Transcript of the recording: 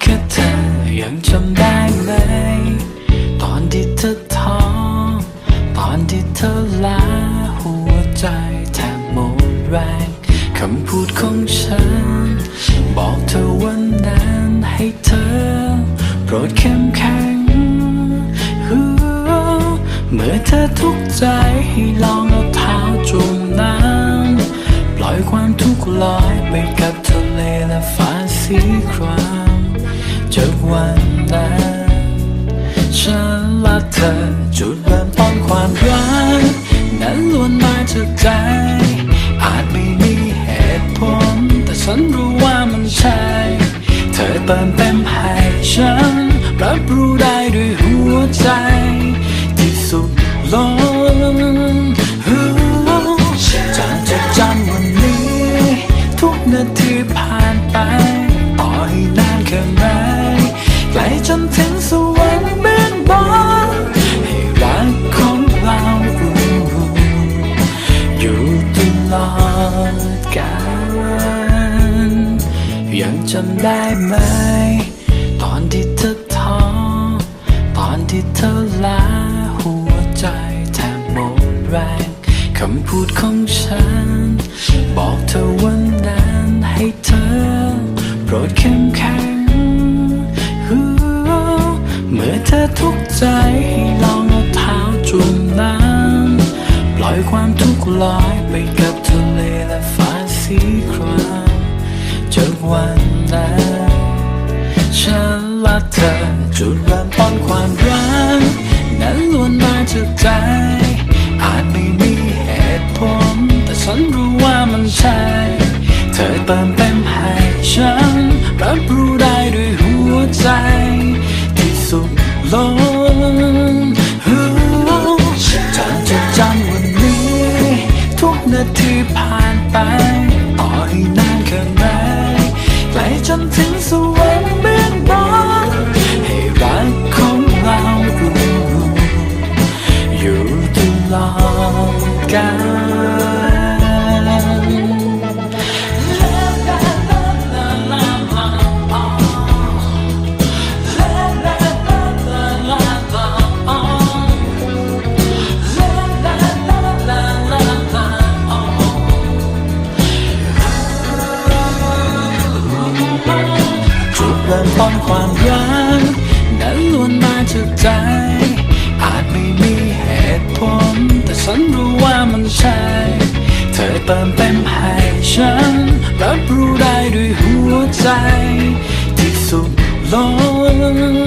แค่เธอยังจำได้ไหม ตอนที่เธอท้อตอนที่เธอลาหัวใจแทบหมดแรงคำพูดของฉัน บอกเธอวันนั้นให้เธอ โปรดเข้มแข็งเมื่อเธอทุกข์ใจให้ลอง วันนั้นฉันและเธอจุดเริ่มต้นความรักนั้นล้วนมาจากใจ อาจไม่มีเหตุผล แต่ฉันรู้ว่ามันใช่ เธอเติมเต็มให้ฉัน รับรู้ได้ด้วยหัวใจ ที่สุดลงจะจดจำวันนี้ ทุกนาทีผ่านไป ยังจำได้ไหม ตอนที่เธอท้อตอนที่เธอลาหัวใจแทบหมดแรงคำพูดของฉัน บอกเธอวันนั้นให้เธอ โปรดเข้มแข็งเมื่อเธอทุกข์ใจให้ลองเอาเท้าจุ่มน้ำปล่อยความทุกข์ลอยไปกับทะเลและฟ้าสีคราม จากวันนั้นฉันและเธอจุดเริ่มต้นความรักนั้นล้วนมาจากใจ อาจไม่มีเหตุผล แต่ฉันรู้ว่ามันใช่ เธอเติมเต็มให้ฉัน รับรู้ได้ด้วยหัวใจ ที่สุดลงจะจดจำวันนี้ ทุกนาทีผ่านไปต่อให้น จนถึงสวรรค์ เริ่มต้นความรักนั้นล้วนมาจากใจ อาจไม่มีเหตุผล แต่ฉันรู้ว่ามันใช่ เธอเติมเต็มให้ฉัน รับรู้ได้ด้วยหัวใจ ที่สุดลง